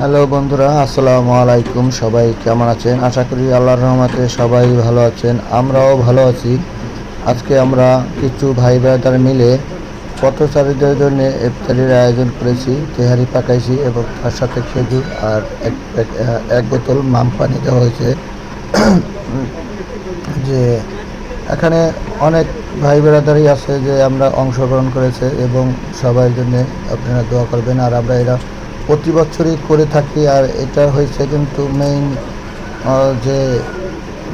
Hello বন্ধুরা, আসসালামু আলাইকুম। সবাই কেমন আছেন? আশা করি আল্লাহর রহমতে সবাই ভালো আছেন, আমরাও ভালো আছি। আজকে আমরা কিছু ভাই ব্রাদার মিলে পথচারীদের জন্য ইফতারির আয়োজন করেছি, তেহারি পাকাইছি এবং তার সাথে খেজুর আর এক বোতল মাম পানি দেওয়া হয়েছে। যে এখানে অনেক ভাই বেড়াদারই আছে যে আমরা অংশগ্রহণ করেছে এবং সবার জন্য আপনারা দোয়া করবেন, আর আমরা এরা প্রতি বছরই করে থাকি আর এটা হয়েছে কিন্তু মেইন যে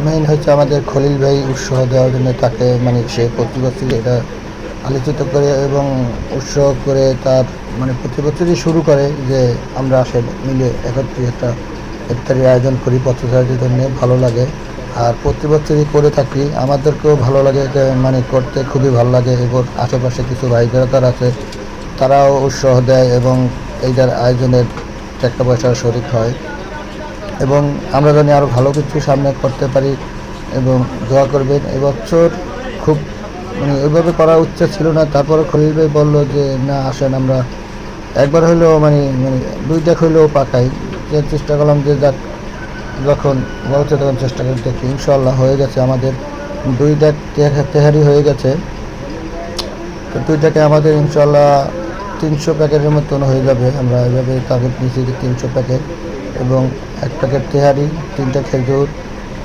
মেইন হচ্ছে আমাদের খলিল ভাই উৎসাহ দেওয়ার জন্য তাকে মানে সে প্রতি বছরই এটা আলোচিত করে এবং উৎসাহ করে তার মানে প্রতি বছরই শুরু করে যে আমরা আসে মিলে একত্রে একটা ইফতারি আয়োজন করি পথচারীদের জন্য, ভালো লাগে। আর প্রতি বছরই করে থাকি। আমাদেরকেও ভালো লাগে মানে করতে খুবই ভালো লাগে। এবং আশেপাশে কিছু ভাই বেড়াতার আছে তারাও উৎসাহ দেয় এবং এইটার আয়োজনের টাকা পয়সা শরিক হয়। এবং আমরা জানি আরও ভালো কিছু সামনে করতে পারি এবং দোয়া করবেন। এবছর খুব মানে ওইভাবে করা উচিত ছিল না। তারপরে খলিল ভাই বলল যে, না, আসেন আমরা। একবার হইলেও মানে মানে দুই দেখ হইলেও পাকাই। যে চেষ্টা করলাম যে যাক, যখন বলছে তখন চেষ্টা করে দেখি। ইনশাল্লাহ হয়ে গেছে আমাদের। দুই ডাক তেহারি হয়ে গেছে। তো দুই দুইটাকে আমাদের ইনশাল্লাহ তিনশো প্যাকেটের মতন হয়ে যাবে। আমরা এভাবে নিয়েছি যে তিনশো প্যাকেট এবং এক প্যাকেট তেহারি, তিনটা খেজুর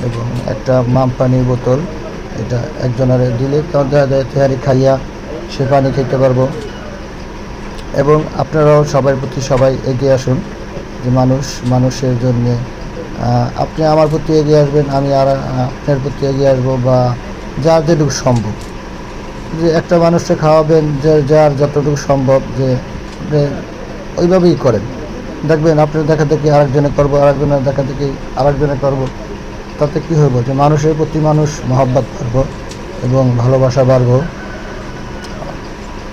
এবং একটা মাম পানির বোতল। এটা একজনের দিলে তখন দেখা যায় তেহারি খাইয়া সে পানি খেতে পারব। এবং আপনারাও সবার প্রতি সবাই এগিয়ে আসুন যে মানুষ, মানুষের জন্যে আপনি আমার প্রতি এগিয়ে আসবেন, আমি আর আপনার প্রতি এগিয়ে আসব বা যা যেটুকু সম্ভব। যে একটা মানুষকে খাওয়াবেন যে যার যতটুকু সম্ভব যে ওইভাবেই করেন। দেখবেন আপনার দেখা দেখি আরেকজনে করব, আরেকজনের দেখা দেখি আরেকজনে করব। তাতে কী হইব যে মানুষের প্রতি মানুষ মহব্বত বাড়বো এবং ভালোবাসা বাড়বো।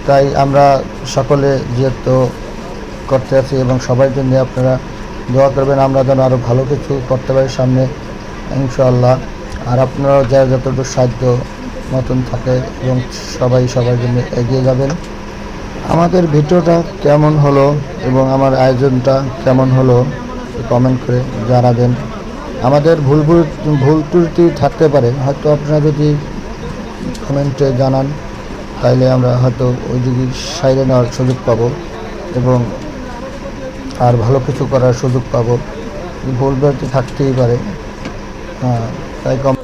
তাই আমরা সকলে যেহেতু করতে আছি এবং সবার জন্য আপনারা দোয়া করবেন, আমরা যেন আরও ভালো কিছু করতে পারি সামনে, ইনশাআল্লাহ। আর আপনারাও যা যতটুকু সাহায্য মতন থাকে এবং সবাই সবার জন্য এগিয়ে যাবেন। আমাদের ভিডিওটা কেমন হলো এবং আমার আয়োজনটা কেমন হলো কমেন্ট করে জানাবেন। আমাদের ভুল ভুল ভুল ত্রুটি থাকতে পারে, হয়তো আপনারা যদি কমেন্টে জানান, তাইলে আমরা হয়তো ওই দিকে সাইডে নেওয়ার সুযোগ পাবো এবং আর ভালো কিছু করার সুযোগ পাবো। ভুল ভ্রান্তি থাকতেই পারে। হ্যাঁ তাই কম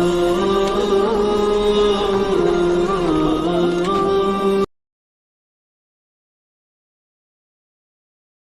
Oh.